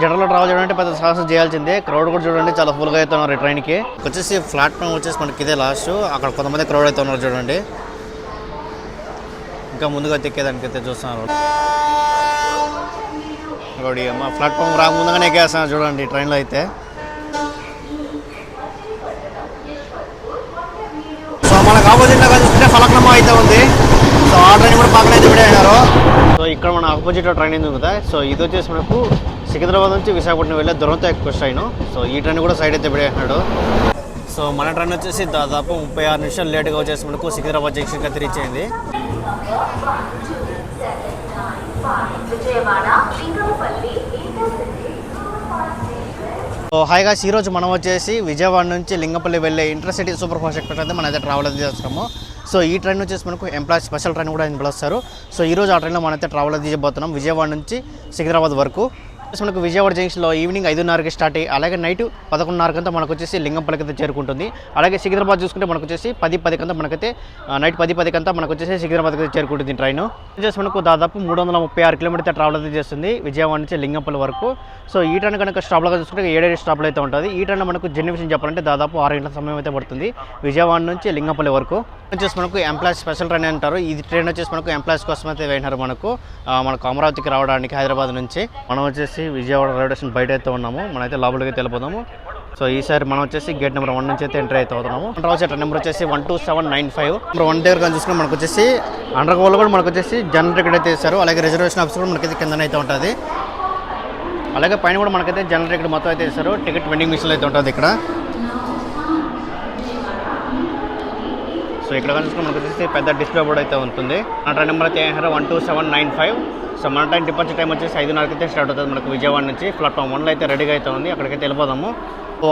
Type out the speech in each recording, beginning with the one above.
జనరల్లో travel చేయడం అంటే పెద్ద సాహసం చేయాల్సిందే. క్రౌడ్ కూడా చూడండి చాలా ఫుల్గా అయితే ఉన్నారు ఈ ట్రైన్కి వచ్చేసి ప్లాట్ఫామ్ వచ్చేసి మనకి ఇదే లాస్ట్ అక్కడ కొంతమంది క్రౌడ్ అయితే ఉన్నారు చూడండి. ఇంకా ముందుగా తెక్కేదానికి అయితే చూస్తున్నారు. ఇంకోటి మా ప్లాట్ఫామ్ రా ముందుగానే ఎక్కేస్తాను చూడండి ఈ ట్రైన్లో అయితే. సో మనకు ఆపోజిట్లో చూస్తుంటే ఫలక్నమా అయితే ఉంది. సో ఆ ట్రైన్ కూడా పక్కన అయితే విడేసినారు సో ఇక్కడ మన ఆపోజిట్ ట్రైన్ ఉంది కదా? సో ఇది వచ్చేసి మనకు సికింద్రాబాద్ నుంచి విశాఖపట్నం వెళ్ళే దురంతో ఎక్కువ ట్రైన్ సో ఈ ట్రైన్ కూడా సైడ్ అయితే విడేసినాడు సో మన ట్రైన్ వచ్చేసి దాదాపు ముప్పై ఆరు నిమిషాలు లేట్గా వచ్చేసి మనకు సికింద్రాబాద్ జంక్షన్ అయితే సో హాయిగా ఈరోజు మనం వచ్చేసి విజయవాడ నుంచి లింగపల్లి వెళ్ళే ఇంటర్సిటీ సూపర్ ఫాస్ట్ ఎక్స్ప్రెస్ అయితే మనం అయితే ట్రావెల్ అయితే చేస్తున్నాము. సో ఈ ట్రైన్ వచ్చేసి మనకు ఎంప్లాయ్ స్పెషల్ ట్రైన్ కూడా ఆయన పిలుస్తారు సో ఈరోజు ఆ ట్రైన్లో మనం అయితే ట్రావెల్ అయితే చేయబోతున్నాం విజయవాడ నుంచి సికింద్రాబాద్ వరకు. మనకు విజయవాడ జంక్షన్లో ఈవినింగ్ ఐదున్నరకి స్టార్ట్ అయ్యి అలాగే నైట్ పదకొండున్నరకంతా మనకు వచ్చేసి లింగంపల్లికి అయితే చేరుకుంటుంది. అలాగే సికింద్రాబాద్ చూసుకుంటే మనకు వచ్చేసి పది పదికంతా మనకైతే నైట్ పది పదికంతా మనకు వచ్చేసి సికింద్రాబాద్కి చేరుకుంటుంది ట్రైన్. వచ్చేసి మనకు దాదాపు మూడు వందల ముప్పై ఆరు కిలోమీటర్ ట్రావెల్ అయితే చేస్తుంది విజయవాడ నుంచి లింగంపల్లి వరకు. సో ఈ ట్రైన్ కనుక స్టాప్లో చూసుకుంటే ఏడేడు స్టాప్లో అయితే ఉంటుంది. ఈ ట్రైన్ మనకు జర్నీ విషయం చెప్పాలంటే దాదాపు ఆరు గంటల సమయం అయితే పడుతుంది విజయవాడ నుంచి లింగంపల్లి వరకు. వచ్చేసి మనకు ఎంప్లాయీస్ స్పెషల్ ట్రైన్ అంటారు. ఇది ట్రైన్ వచ్చేసి మనకు ఎంప్లాయీస్ కోసం అయితే వేసినారు మనకు మనకు అమరావతికి రావడానికి హైదరాబాద్ నుంచి. మనం వచ్చేసి విజయవాడ రైల్వే స్టేషన్ బయట అయితే ఉన్నాము. మనమైతే లోపలికి అయితే వెళ్ళిపోదాము. సో ఈసారి మనం వచ్చేసి గేట్ నెంబర్ వన్ నుంచి అయితే ఎంటర్ అయితే అవుతున్నాము రావచ్చు నెంబర్ వచ్చేసి one two seven nine five. Number one దగ్గర కానీ మనకు వచ్చేసి అండర్ గోల్ కూడా మనకు వచ్చేసి జనరల్ టికెట్ అయితే ఇస్తారు. అలాగే రిజర్వేషన్ ఆఫీస్ కూడా మనకైతే కిందన అయితే ఉంటుంది. అలాగే పైన కూడా మనకైతే జనరల్ టికెట్ మొత్తం అయితే ఇస్తారు. టికెట్ వెండింగ్ మిషన్ అయితే ఉంటుంది ఇక్కడ. సో ఇక్కడ కనుక మనకు వచ్చేసి పెద్ద డిస్ప్లే బోర్డ్ అయితే ఉంటుంది. ఆ ట్రైన్ నెంబర్ అయితే one two seven nine five. So మన టైం డిపార్చర్ టైం వచ్చేసి ఐదున్నరకి అయితే స్టార్ట్ అవుతుంది మనకు విజయవాడ నుంచి. ప్లాట్ఫామ్ వన్లో అయితే రెడీగా అయితే ఉంది. అక్కడికైతే వెళ్ళిపోదాము.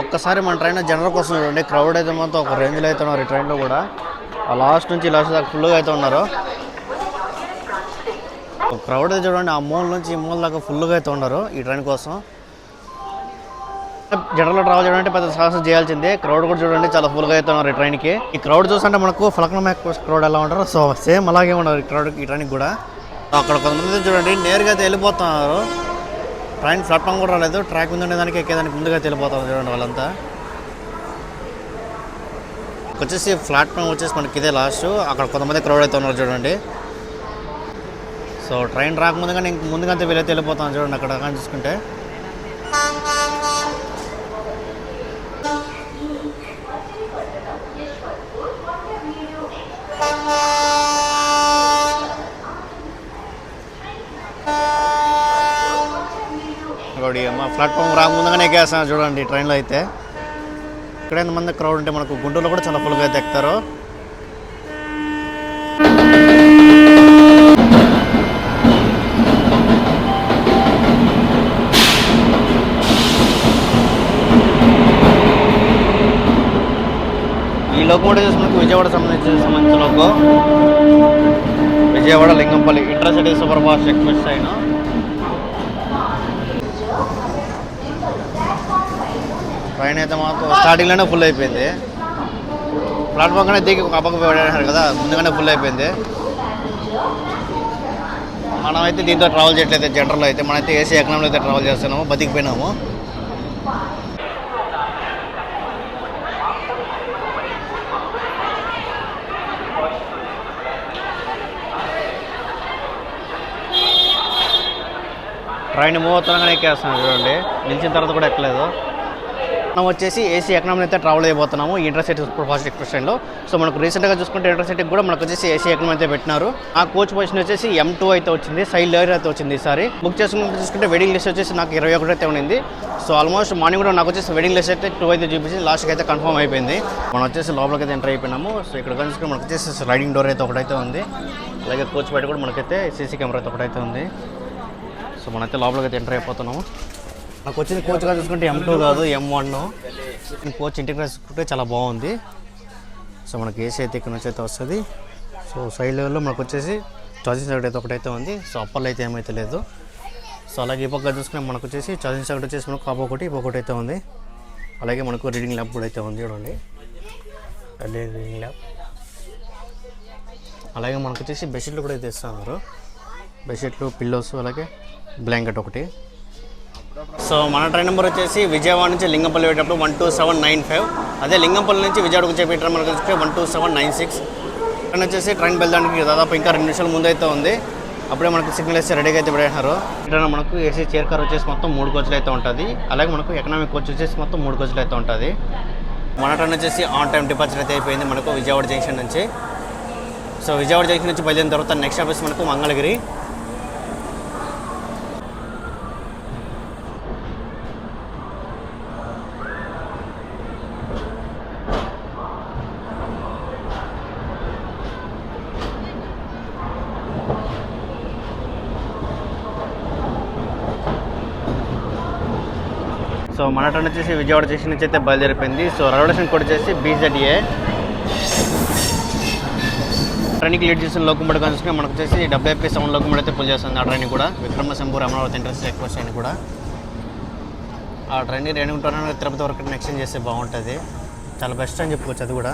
ఒక్కసారి మన ట్రైన్ జనరల్ కోసం చూడండి. క్రౌడ్ అయితే మొత్తం ఒక రేంజ్లో అయితే ఉన్నారు ఈ ట్రైన్లో కూడా. లాస్ట్ నుంచి లాస్ట్ దాకా ఫుల్గా అయితే ఉన్నారు. క్రౌడ్ అయితే చూడండి. ఆ మూల నుంచి ఈ మూల దాకా ఫుల్గా అయితే ఉన్నారు ఈ ట్రైన్ కోసం. జనరల్లో ట్రావెల్ చేయడం అంటే పెద్ద సాహసం చేయాల్సిందే. క్రౌడ్ కూడా చూడండి చాలా ఫుల్గా అవుతున్నారు ఈ ట్రైన్కి ఈ క్రౌడ్ చూస్తుంటే మనకు ఫలకనం క్రౌడ్ ఎలా ఉంటారు సో సేమ్ అలాగే ఉన్నారు ఈ క్రౌడ్ ఈ ట్రైన్కి కూడా. అక్కడ కొంతమంది చూడండి నేరుగా అయితే వెళ్ళిపోతున్నారు. ట్రైన్ ప్లాట్ఫామ్ కూడా రాలేదు ట్రాక్ మీద ఉండేదానికి ఎక్కేదానికి ముందుగా అయితే చూడండి వాళ్ళంతా. వచ్చేసి ప్లాట్ఫామ్ వచ్చేసి మనకి ఇదే లాస్ట్ అక్కడ కొంతమంది క్రౌడ్ అయితే ఉన్నారు చూడండి. సో ట్రైన్ రాకముందుగా నేను ముందుగా అంతా వీలైతే వెళ్ళిపోతాను చూడండి అక్కడ కానీ చూసుకుంటే. ప్లాట్ఫామ్ రాకముందుగానే ఎక్కేస్తాను చూడండి ట్రైన్లో అయితే. ఇక్కడ ఎంతమంది క్రౌడ్ ఉంటే మనకు గుంటూరులో కూడా చాలా ఫుల్గా అయితే ఎక్కుతారు ఈ లోకోమోటివ్ చూసి మనకు విజయవాడ సంబంధించిన సంబంధించిన లోకం. Vijayawada Lingampalli intercity super fast express అయినా ట్రైన్ అయితే మాత్రం స్టార్టింగ్లోనే ఫుల్ అయిపోయింది. ప్లాట్ఫామ్ కానీ దిగి ఒక అప్పకు కదా ముందుగానే ఫుల్ అయిపోయింది. మనమైతే దీంతో ట్రావెల్ చేయట్లేదు జనరల్ అయితే. మనమైతే ఏసీ ఎకనామీలో అయితే ట్రావెల్ చేస్తున్నాము బతికిపోయినాము. ట్రైన్ మూవ్ అవుతున్నాగానే ఎక్కేస్తున్నాం చూడండి. నిలిచిన తర్వాత కూడా ఎక్కలేదు. మనం వచ్చేసి ఏసీ ఎకనామీ అయితే travel అయిపోతున్నాము intercity super fast express so మనకు రీసెంట్గా చూసుకుంటే ఇంటర్సిటీకి కూడా మనకు వచ్చేసి ఏసీ ఎకనామీ అయితే పెట్టినారు. ఆ కోచ్ పొజిషన్ వచ్చేసి ఎం టూ అయితే వచ్చింది. సైడ్ లేయర్ అయితే వచ్చింది ఈసారి. బుక్ చేసుకుంటే చూసుకుంటే వెడ్డింగ్ లిస్ట్ వచ్చేసి నాకు ఇరవై ఒకటి అయితే ఉండింది. సో ఆల్మోస్ట్ మార్నింగ్ కూడా నాకు వచ్చేసి వెడ్డింగ్ లిస్ట్ అయితే టూ అయితే చూపించి లాస్ట్కి అయితే కన్ఫర్మ్ అయిపోయింది. మనం వచ్చేసి లోపలికి అయితే ఎంటర్ అయిపోయినాము. సో ఇక్కడ చూసుకుంటే మనకు వచ్చేసి రైడింగ్ డోర్ అయితే ఒకటైతే ఉంది. అలాగే కోచ్ బయట కూడా మనకైతే సీసీ కెమెరా అయితే ఒకటైతే ఉంది. సో మనైతే లోపలికి అయితే ఎంటర్ అయిపోతున్నాము. నాకు వచ్చిన కోచ్గా చూసుకుంటే ఎం టూ కాదు ఎం వన్ కోచ్ ఇంటికి చూసుకుంటే చాలా బాగుంది. సో మనకి ఏసీ అయితే ఇక్కడ నుంచి అయితే వస్తుంది. సో సైడ్ లెవెల్లో మనకు వచ్చేసి ఛార్జింగ్ సైడ్ అయితే ఒకటైతే ఉంది. సో అప్పర్లో అయితే ఏమైతే లేదు. సో అలాగే ఈ పక్క చూసుకుంటే మనకు వచ్చేసి ఛార్జింగ్ సైడ్ వచ్చేసి మనకు కాపు ఒకటి ఇప్పు ఒకటి అయితే ఉంది. అలాగే మనకు రీడింగ్ ల్యాబ్ కూడా అయితే ఉంది చూడండి. రీడింగ్ ల్యాబ్ అలాగే మనకు వచ్చేసి బెడ్షీట్లు కూడా అయితే ఇస్తున్నారు. బెడ్షీట్లు పిల్లోస్ అలాగే బ్లాంకెట్ ఒకటి. సో మన ట్రైన్ నెంబర్ వచ్చేసి విజయవాడ నుంచి లింగంపల్లి వెళ్ళేటప్పుడు one two seven nine five. అదే లింగంపల్లి నుంచి విజయవాడకు చెప్పే ట్రైన్ మనకు వచ్చి one two seven nine six. Train వచ్చేసి ట్రైన్ వెళ్ళడానికి దాదాపు ఇంకా రెండు నిమిషాల ముందు అయితే ఉంది. అప్పుడే మనకు సిగ్నల్ వేసి రెడీగా అయితే పెట్టారు ఇక్కడ మనకు ఏసీ చైర్ కార్ వచ్చేసి మొత్తం మూడు కోచ్లు అయితే ఉంటుంది. అలాగే మనకు ఎకనామిక్ కోచ్ వచ్చేసి మొత్తం మూడు కోచ్లు అయితే ఉంటుంది. మన ట్రైన్ వచ్చేసి ఆన్ టైం డిపార్చర్ అయితే అయిపోయింది మనకు విజయవాడ జంక్షన్ నుంచి. సో విజయవాడ జంక్షన్ నుంచి బయలుదేరిన తర్వాత నెక్స్ట్ ఆఫీస్ మనకు మంగళగిరి. సో మన ట్రైన్ వచ్చేసి విజయవాడ చేసిన నుంచి అయితే బయలుదేరిపోయింది. సో రెవల్యూషన్ కూడా కోడ్ వచ్చేసి బీజెడ్ఏ ట్రైన్కి లీడ్ చేసిన లోకంబడి కనుక మనకు వచ్చేసి డబ్ల్యూఎఫ్పీ సెవెన్ లోకంబడి అయితే పుల్ చేస్తుంది ఆ ట్రైన్ కూడా. విక్రమ విక్రమశంభూర్ అమరావతి ఇంట్రెస్ట్ ఎక్కువ ట్రైన్ కూడా. ఆ ట్రైన్ రేణుగుంట తిరుపతి వరకు ఎక్స్చేంజ్ చేస్తే బాగుంటుంది. చాలా బెస్ట్ అని చెప్పుకోవచ్చు అది కూడా.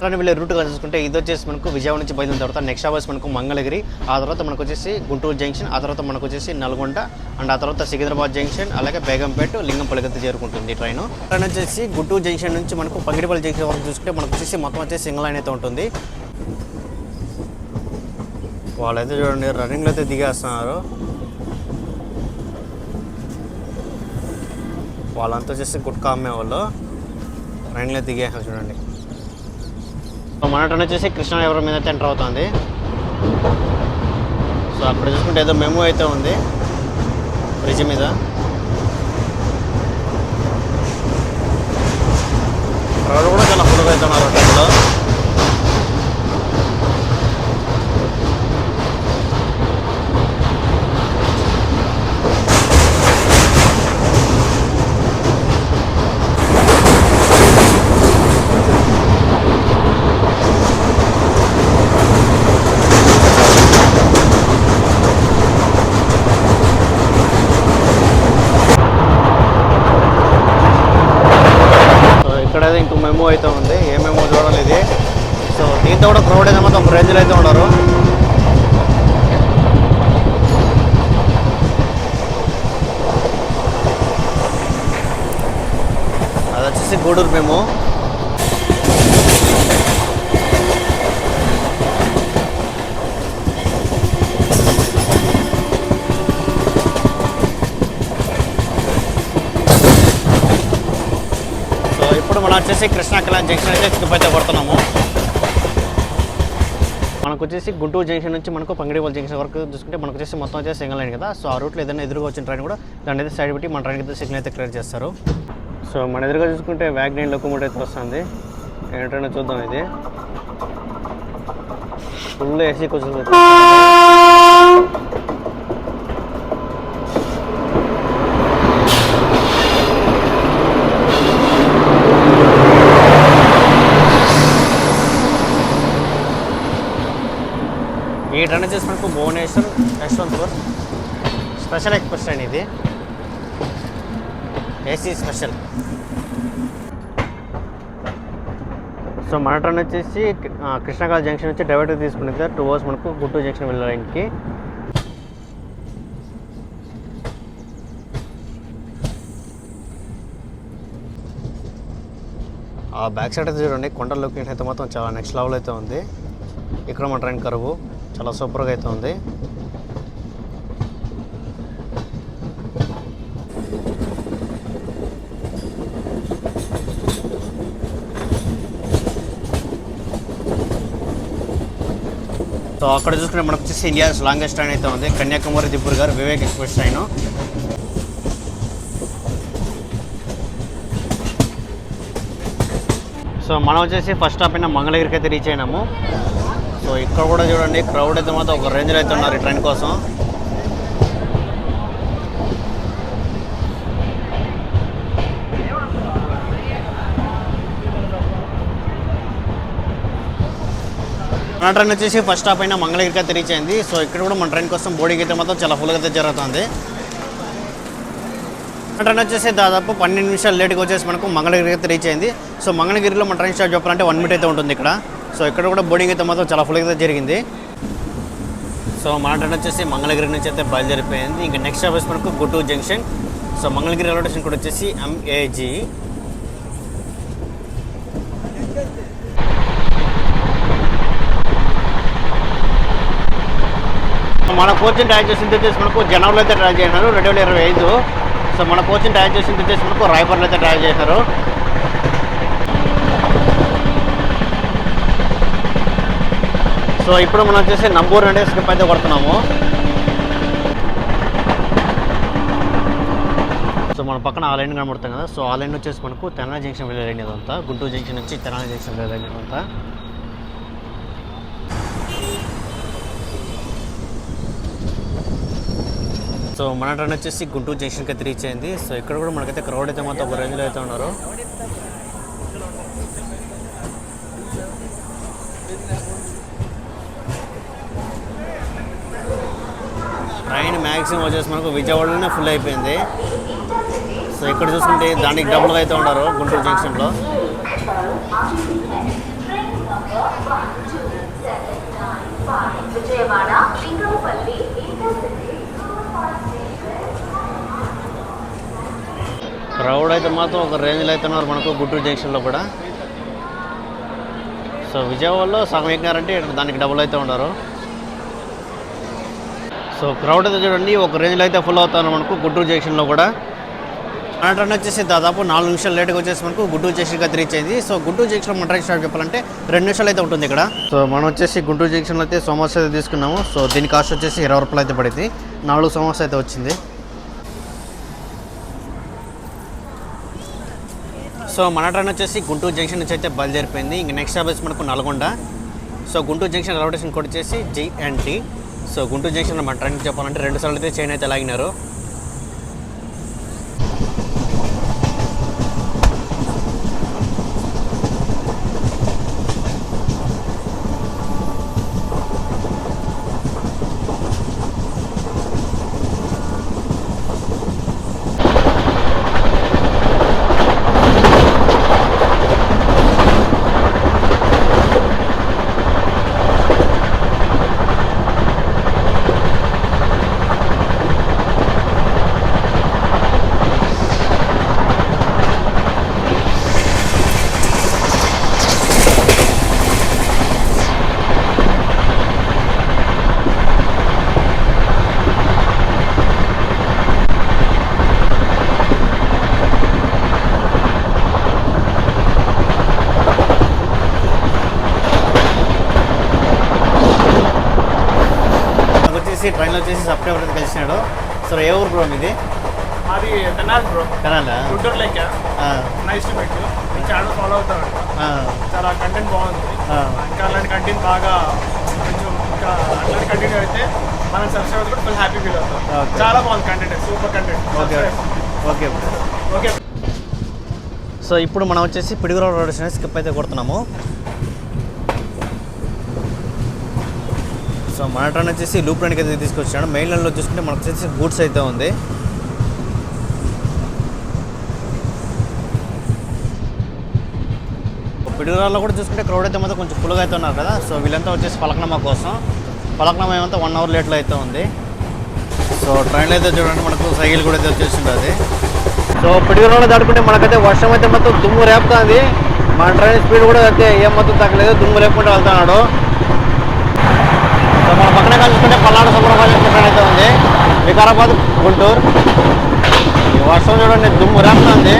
ట్రైన్ వెళ్ళే రూట్ చూసుకుంటే ఇది వచ్చేసి మనకు విజయవాడ నుంచి బయలుదేరిన తర్వాత నెక్స్ట్ అవర్స్ మనకు మంగళగిరి ఆ తర్వాత మనకు వచ్చేసి గుంటూరు జంక్షన్ ఆ తర్వాత మనకు వచ్చేసి నల్గొండ అండ్ ఆ తర్వాత సికింద్రాబాద్ జంక్షన్ అలాగే బేగంపేట లింగంపల్లి అయితే చేరుకుంటుంది ట్రైన్ ట్రైన్ వచ్చేసి గుంటూరు జంక్షన్ నుంచి మనకు పగిడిపల్లి జంక్షన్ వరకు చూసుకుంటే మనకు వచ్చేసి మొత్తం వచ్చేసి సింగిల్ లైన్ అయితే ఉంటుంది. వాళ్ళైతే చూడండి రన్నింగ్లో అయితే దిగేస్తున్నారు. వాళ్ళంతా వచ్చేసి గుట్కా అమ్మే వాళ్ళు. రన్నింగ్లో దిగేసారు చూడండి. మన ట్రైన్ వచ్చేసి కృష్ణా ఎవరి మీద ఎంటర్ అవుతుంది. సో అక్కడ చూసుకుంటే ఏదో మెమో అయితే ఉంది. బ్రిడ్జ్ మీద. రోడ్డు కూడా చాలా ఫుల్గా అయితే ఉన్నారు ట్రైన్లో సో ఇక్కడ అయితే ఇంకో మెమో అయితే ఉంది ఏ మెమో చూడాలి ఇది సో దీంతో కూడా క్రౌడ్ అయితే మొత్తం ఒక రేంజ్లో అయితే ఉన్నారు అది వచ్చేసి గూడూరు మెమో సో ఇప్పుడు మనం వచ్చేసి కృష్ణా కళ్యాణ్ జంక్షన్ అయితే స్కిప్ అయితే కొడుతున్నాము మనకు వచ్చేసి గుంటూరు జంక్షన్ నుంచి మనకు పంగిడిపల్లి జంక్షన్ వరకు చూసుకుంటే మనకు వచ్చేసి మొత్తం వచ్చేసి సింగల్ లైన్ కదా. సో ఆ రూట్లో ఏదైనా ఎదురుగా వచ్చిన ట్రైన్ కూడా దాన్ని అయితే సైడ్ పెట్టి మన ట్రైన్ అయితే సిగ్నల్ అయితే క్లియర్ చేస్తారు. సో మన ఎదురుగా చూసుకుంటే వ్యాగ్నైన్ లోకోమోటివ్ అయితే వస్తుంది. ఏంటైనా చూద్దాం ఇది. ఫుల్ ఏసీ కొంచెం ఈ ట్రైన్ వచ్చేసి మనకు భువనేశ్వర్ యశ్వంతపూర్. స్పెషల్ ఎక్స్ప్రెస్ అండి ఇది? AC special. సో మన ట్రైన్ వచ్చేసి ఆ, జంక్షన్ వచ్చి డైవర్ట్ తీసుకునేది సార్ టూ అవర్స్ మనకు గుంటూరు జంక్షన్ వెళ్ళడానికి ఆ బ్యాక్ సైడ్ అయితే చూడండి కొండ లొకేషన్ అయితే మొత్తం చాలా నెక్స్ట్ లెవెల్ అయితే ఉంది. ఇక్కడ మన ట్రైన్ కరువు. చాలా సూపర్గా అయితే ఉంది. సో అక్కడ చూసుకుంటే మనకు వచ్చేసి ఇండియాస్ లాంగెస్ట్ ట్రైన్ అయితే ఉంది. Kanyakumari Dibrugarh Vivek express train. So మనం వచ్చేసి ఫస్ట్ స్టాప్ అయిన మంగళగిరికి అయితే రీచ్ అయినాము. సో ఇక్కడ కూడా చూడండి క్రౌడ్ అయితే మాత్రం ఒక రేంజ్లో అయితే ఉన్నారు ఈ ట్రైన్ కోసం. మన ట్రైన్ వచ్చేసి ఫస్ట్ స్టాప్ అయినా మంగళగిరిగా అయితే సో ఇక్కడ కూడా మన ట్రైన్ కోసం బోర్డింగ్ అయితే మాత్రం చాలా ఫుల్గా అయితే జరుగుతుంది. మన ట్రైన్ వచ్చేసి దాదాపు పన్నెండు నిమిషాలు లేట్గా వచ్చేసి మనకు మంగళగిరిగా అయితే సో మంగళగిరిలో మన ట్రైన్ స్టాప్ చెప్పాలంటే వన్ మినిట్ అయితే ఉంటుంది ఇక్కడ. సో ఇక్కడ కూడా బోర్డింగ్ అయితే మాత్రం చాలా ఫుల్గా అయితే జరిగింది. సో మన ట్రైన్ వచ్చేసి మంగళగిరి నుంచి అయితే బయలుదేరిపోయింది. ఇంకా నెక్స్ట్ ఆఫీస్ మనకు Guntur junction so Mangalagiri railway station కూడా వచ్చేసి ఎంఏజీ మన కోచింగ్ ట్రై చేసింది వచ్చేసి మనకు జనవరిలో అయితే ట్రై చేసినారు. రెండు వేల ఇరవై ఐదు. సో మన కోచింగ్ ట్రై చేసింది వచ్చేసి మనకు రాయపర్లో అయితే ట్రై చేశారు సో ఇప్పుడు మనం వచ్చేసి నంబూరు అంటే స్కిప్ అయితే కొడుతున్నాము. సో మన పక్కన ఆ లైన్ కనబడుతుంది కదా సో ఆ లైన్ వచ్చేసి మనకు తెలంగాణ జంక్షన్ వెళ్ళే లైన్ ఇదంతా. గుంటూరు జంక్షన్ నుంచి తెలంగాణ జంక్షన్ వెళ్ళే లైన్ ఇదంతా. సో మన ట్రైన్ వచ్చేసి గుంటూరు జంక్షన్కి అయితే రీచ్ అయింది. సో ఇక్కడ కూడా మనకైతే క్రౌడ్ అయితే మొత్తం ఒక రేంజ్లో అయితే ఉన్నారు. ట్రైన్ మ్యాక్సిమం వచ్చేసి మనకు విజయవాడలోనే ఫుల్ అయిపోయింది. సో ఇక్కడ చూసుకుంటే దానికి డబుల్గా అయితే ఉన్నారు గుంటూరు జంక్షన్లో క్రౌడ్ అయితే మాత్రం ఒక రేంజ్లో అయితే ఉన్నారు మనకు గుంటూరు జంక్షన్లో కూడా. సో విజయవాడలో సగం ఎక్కినారంటే దానికి డబ్బులు అయితే ఉన్నారు. సో క్రౌడ్ అయితే చూడండి ఒక రేంజ్లో అయితే ఫుల్ అవుతాను మనకు గుంటూరు జంక్షన్లో కూడా. మన వచ్చేసి దాదాపు నాలుగు నిమిషాలు లేట్గా వచ్చేసి మనకు గుంటూరు జంక్షన్కి అయితే రీచ్ అయింది. సో గుంటూరు జంక్షన్లో మన ట్రైన్ స్టార్ట్ చెప్పాలంటే రెండు నిమిషాలు అయితే ఉంటుంది ఇక్కడ. సో మనం వచ్చేసి గుంటూరు జంక్షన్లో అయితే సమోసా అయితే తీసుకున్నాము. సో దీని కాస్ట్ వచ్చేసి ఇరవై రూపాయలు అయితే పడింది. నాలుగు సమోసా అయితే వచ్చింది. సో మన ట్రైన్ వచ్చేసి గుంటూరు జంక్షన్ నుంచి అయితే బయలుదేరిపోయింది. ఇంక నెక్స్ట్ స్టాప్ వచ్చి మనకు Nalgonda. So Guntur junction railway station కూడా వచ్చేసి జిఎన్టీ సో గుంటూరు జంక్షన్ మన ట్రైన్ చెప్పాలంటే రెండు సార్లు అయితే చైన్ అయితే లాగినారు నాకు వచ్చేసి ట్రైన్లో వచ్చేసి సప్లై కలిసినాడు. సో ఏ ఊరు బ్రో ఇది అది తెనాలి బ్రో కనాలా గుంటూరు లెక్క. నైస్ టు మెట్ మీ ఛానల్ ఫాలో అవుతాను చాలా కంటెంట్ బాగుంది. ఇంకా అలాంటి కంటెంట్ బాగా కొంచెం ఇంకా అట్లాంటి కంటెంట్ అయితే మనం సబ్స్క్రైబ్ కూడా ఫుల్ హ్యాపీ ఫీల్ అవుతాం. చాలా బాగుంది content super content okay. Okay okay. So ఇప్పుడు మనం వచ్చేసి పిడుగురావు రోడ్ స్కిప్ అయితే కొడుతున్నాము. సో మన ట్రైన్ వచ్చేసి లూప్ ట్రైన్కి అయితే తీసుకొచ్చాడు. మెయిన్ లైన్లో చూసుకుంటే మనకు వచ్చేసి గూడ్స్ అయితే ఉంది. పిడుగురాల్లో కూడా చూసుకుంటే క్రౌడ్ అయితే మాత్రం కొంచెం ఫుల్గా అయితే ఉన్నారు కదా. సో వీళ్ళంతా వచ్చేసి పలకనమా కోసం. పలకనమా ఏమంతా వన్ అవర్ లేట్లో అయితే ఉంది. సో ట్రైన్లో అయితే చూడండి మనకు సైకిల్ కూడా అయితే వచ్చేసింది సో పిడుగురాల్లో దాటుకుంటే మనకైతే వర్షం అయితే మొత్తం దుమ్ము రేపుతుంది. మన ట్రైన్ స్పీడ్ కూడా అయితే ఏం మొత్తం తగ్గలేదు. దుమ్ము రేపుకుంటూ వెళ్తున్నాడు. పక్కన కలుసుకుంటే పల్నాడు సుబ్రహ్మణ్యం ట్రైన్ అయితే ఉంది. వికారాబాద్ గుంటూరు. ఈ వర్షం చూడండి దుమ్ము రేపుతుంది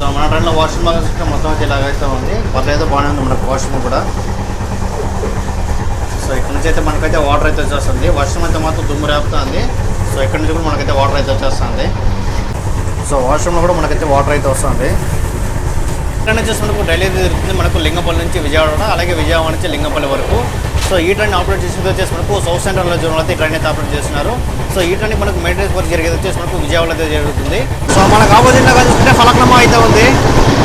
సో మన ట్రైన్లో వాష్రూమ్ బాగా సిస్టమ్ మొత్తం అయితే ఇలాగైతే ఉంది. పర్లేదు బాగానే ఉంది మనకు వాష్రూమ్ కూడా. సో ఇక్కడ నుంచి అయితే మనకైతే వాటర్ అయితే వచ్చేస్తుంది. వర్షం అయితే మాత్రం దుమ్ము రేపుతుంది. సో ఇక్కడ నుంచి కూడా మనకైతే వాటర్ అయితే వచ్చేస్తుంది. సో వాష్రూమ్లో కూడా మనకైతే వాటర్ అయితే వస్తుంది. ఇక్కడ నుంచి వచ్చేసి మనకు డైలీ జరుగుతుంది మనకు లింగపల్లి నుంచి విజయవాడ అలాగే విజయవాడ నుంచి లింగపల్లి వరకు. సో ఈ ట్రైన్ ఆపరేట్ చేసింది వచ్చేసి మనకు సౌత్ సెంట్రల్ జోన్లో అయితే ట్రైన్ అయితే ఆపరేట్ చేస్తున్నారు. సో ఈ ట్రైన్ మనకు మెయింటెనెన్స్ వర్క్ జరిగేది వచ్చేసి మనకు విజయవాడ అయితే జరుగుతుంది. సో మనకు ఆపోజిట్లో చూసుకుంటే ఫలక్నమా అయితే ఉంది.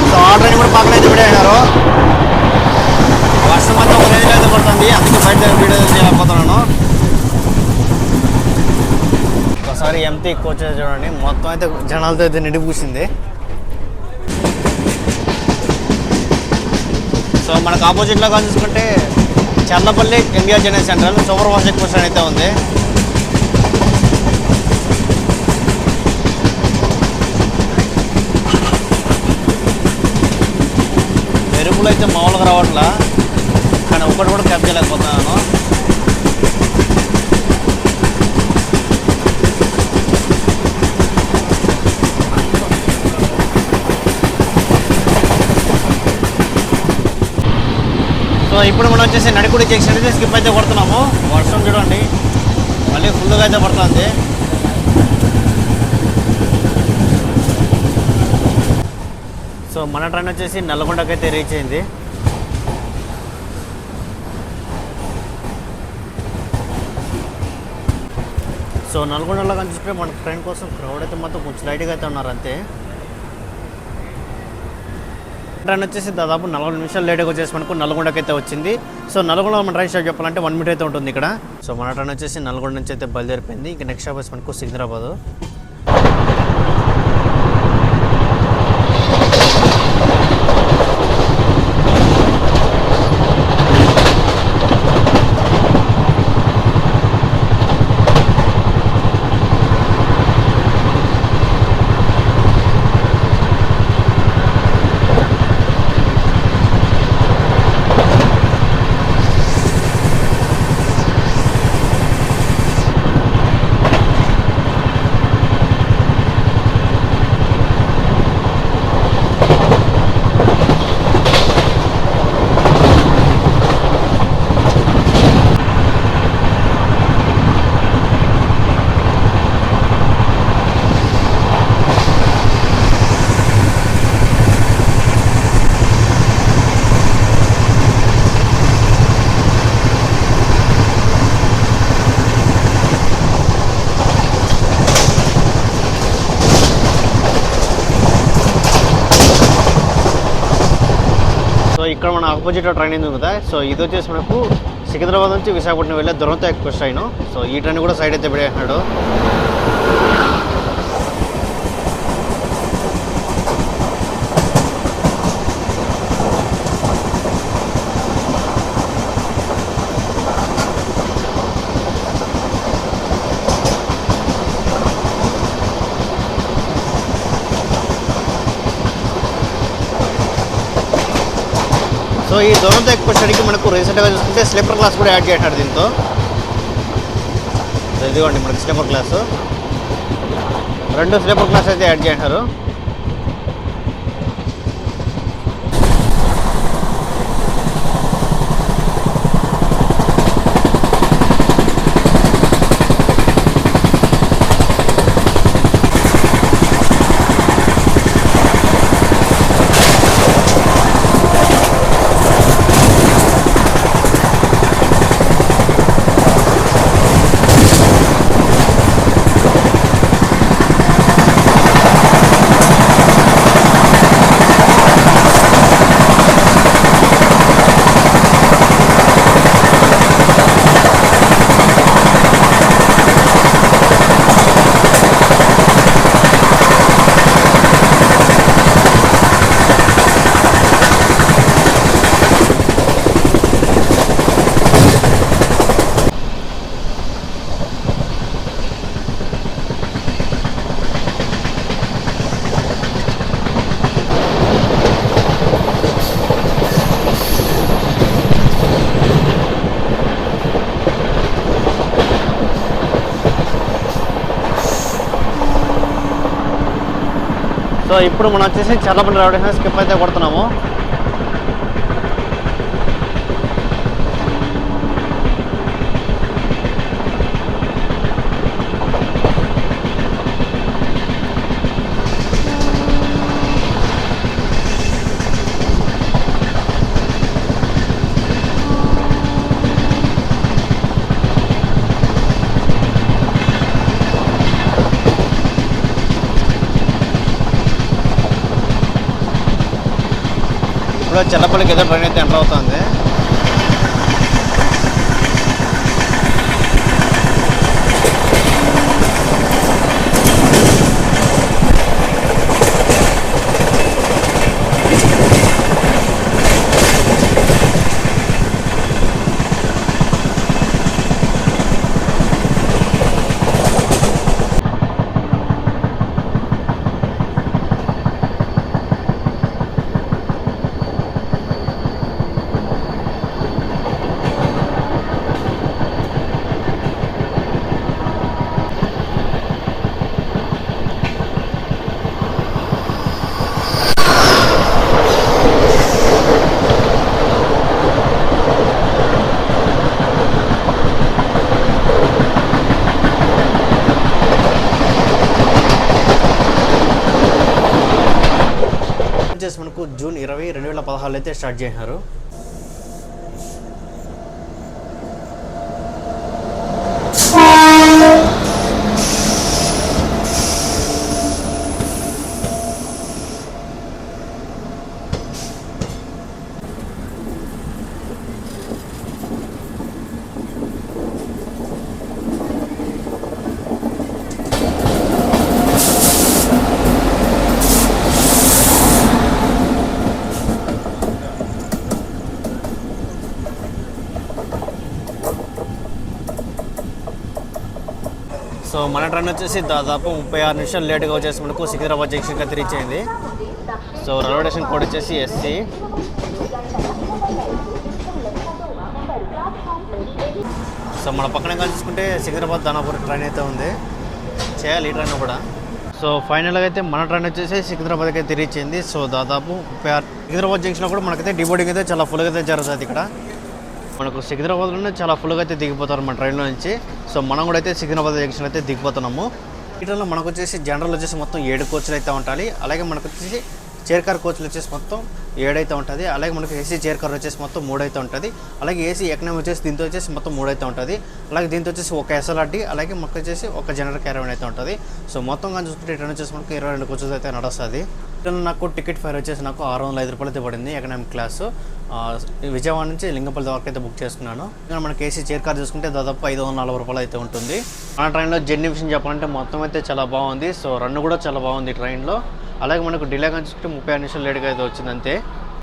సో ఆ ట్రైన్ కూడా పక్కన అయితే విడైనారు వర్షం అంతా ఒక రేంజ్లో అయితే పడుతుంది. అందుకే బయట వీడియో చేయలేకపోతున్నాను. ఒకసారి ఎంటీ కోచ్ చూడండి. మొత్తం అయితే జనాలతో అయితే నిండిపూసింది. సో మనకు ఆపోజిట్లో కానీ చూసుకుంటే Challapalli India general central. Super fast expression అయితే ఉంది. మెరుపులు అయితే మామూలుగా రావట్లా. కానీ ఒక్కటి కూడా క్యాప్ చేయలేకపోతున్నాను. సో ఇప్పుడు మనం వచ్చేసి నడికుడి జంక్షన్ అయితే స్కిప్ అయితే కొడుతున్నాము. వర్షం చూడండి. మళ్ళీ ఫుల్గా అయితే పడుతుంది. సో మన ట్రైన్ వచ్చేసి నల్గొండకి అయితే రీచ్ అయింది. సో నల్గొండలో కానీ మన ట్రైన్ కోసం క్రౌడ్ అయితే మొత్తం కొంచెం లైట్గా అయితే ఉన్నారు అంతే. ట్రైన్ వచ్చేసి దాదాపు నలభై నిమిషాలు లేట్గా వచ్చేసి మనకు నల్గొండకి అయితే వచ్చింది. సో నల్గొండ మన ట్రైన్ స్టాప్ చెప్పాలంటే వన్ మినిట్ అయితే ఉంటుంది ఇక్కడ. సో మన ట్రైన్ వచ్చేసి నల్గొండ నుంచి అయితే బయలుదేరిపోయింది. ఇంకా నెక్స్ట్ స్టాప్ వచ్చి మనకు సికింద్రాబాద్. ఇక్కడ మన ఆపోజిట్ ట్రైన్ ఉంది కదా? సో ఇది వచ్చేసి మనకు సికింద్రాబాద్ నుంచి విశాఖపట్నం వెళ్ళే దురంతో ఎక్స్ప్రెస్ ట్రైన్. సో ఈ ట్రైన్ కూడా సైడ్ అయితే పెడేసినాడు సో ఈ దురంతో ఎక్స్ప్రెస్కి మనకు రీసెంట్గా చూసుకుంటే స్లీపర్ క్లాస్ కూడా యాడ్ చేశాడు దీంతో. ఇదిగోండి మనకి స్లీపర్ క్లాసు రెండు స్లీపర్ క్లాస్ అయితే యాడ్ చేశారు ఇప్పుడు మనం వచ్చేసి చల్లపల్లి రావడానికి స్కిప్ అయితే కొడుతున్నాము. ఇప్పుడు చిన్నపల్లికి ఏదో ట్రైన్ అయితే ఎంటర్ అవుతుంది. వేల పదహారులో అయితే స్టార్ట్ చేశారు సో మన ట్రైన్ వచ్చేసి దాదాపు ముప్పై ఆరు నిమిషాలు లేట్గా వచ్చేసి మనకు సికింద్రాబాద్ జంక్షన్ అయితే సో రైల్వే స్టేషన్ కోడ్ వచ్చేసి ఎస్సీ సో మన పక్కన కలుసుకుంటే చూసుకుంటే సికింద్రాబాద్ దానాపూర్ ట్రైన్ అయితే ఉంది. చేయాలి ఈ ట్రైన్ కూడా. సో ఫైనల్గా అయితే మన ట్రైన్ వచ్చేసి సికింద్రాబాద్కి అయితే రీచ్ సో దాదాపు ముప్పై ఆరు సికింద్రాబాద్ జంక్షన్లో కూడా మనకైతే డిబోర్డింగ్ అయితే చాలా ఫుల్గా అయితే జరుగుతుంది ఇక్కడ. మనకు సికింద్రాబాద్లోనే చాలా ఫుల్గా అయితే దిగిపోతారు మన ట్రైన్లో నుంచి. సో మనం కూడా అయితే సికింద్రాబాద్ జంక్షన్ అయితే దిగిపోతున్నాము. ఈ మనకు వచ్చేసి జనరల్ వచ్చేసి మొత్తం ఏడు కోచ్లు అయితే ఉండాలి అలాగే మనకు వచ్చేసి చైర్ కోచ్లు వచ్చేసి మొత్తం ఏడైతే ఉంటుంది అలాగే మనకి ఏసీ చైర్ కార్ వచ్చేసి మొత్తం మూడైతే ఉంటుంది అలాగే ఏసీ ఎకనమీ వచ్చేసి దీంతో వచ్చేసి మొత్తం మూడైతే ఉంటుంది అలాగే దీంతో వచ్చేసి ఒక ఎస్ఎల్ఆర్టీ అలాగే మనకు వచ్చేసి ఒక జనరల్ క్యారవన్ అయితే ఉంటుంది. సో మొత్తం కానీ చూసుకుంటే ట్రైన్ వచ్చేసి మనకు ఇరవై రెండు కోచెస్ అయితే నడుస్తుంది. నాకు టికెట్ ఫైర్ వచ్చేసి నాకు ఆరు వందల ఐదు రూపాయలు అయితే పడింది ఎకనామిక్ క్లాస్ విజయవాడ నుంచి లింగపల్లి వరకు అయితే బుక్ చేసుకున్నాను ఇంకా మనకి ఏసీ చైర్ కార్ చూసుకుంటే దాదాపు ఐదు వందల నలభై రూపాయలు అయితే ఉంటుంది. మన ట్రైన్లో జర్నీ విషయం చెప్పాలంటే మొత్తం అయితే చాలా బాగుంది. సో రన్ కూడా చాలా బాగుంది ట్రైన్లో అలాగే మనకు డిలే కన్స్ట్రక్ట్ ముప్పై నిమిషాలు లేట్గా అయితే వచ్చింది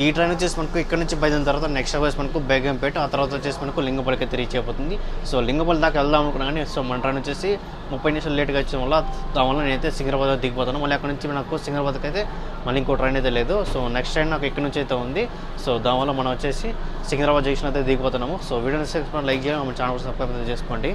ఈ ట్రైన్ వచ్చేసి మనకు ఇక్కడ నుంచి బయలుదేరిన తర్వాత నెక్స్ట్ వచ్చేసి మనకు బేగంపేట ఆ తర్వాత వచ్చేసి మనకు లింగపల్లికి అయితే రీచ్ అయిపోతుంది సో లింగపల్లి దాకా వెళ్దాం అనుకున్నా కానీ సో మన ట్రైన్ వచ్చేసి ముప్పై నిమిషాలు లేట్గా వచ్చిన వల్ల దానివల్ల నేనైతే సికింద్రాబాద్ దిగిపోతాను. మళ్ళీ అక్కడ నుంచి నాకు సికింద్రాబాద్కి అయితే మళ్ళీ ఇంకో ట్రైన్ అయితే లేదు. సో నెక్స్ట్ ట్రైన్ నాకు ఇక్కడ నుంచి అయితే ఉంది. సో దానివల్ల మనం వచ్చేసి సికింద్రాబాద్ జంక్షన్ అయితే దిగిపోతున్నాము. సో వీడియో లైక్ చేయాలి మన ఛానల్ సబ్స్క్రైబ్ చేసుకోండి.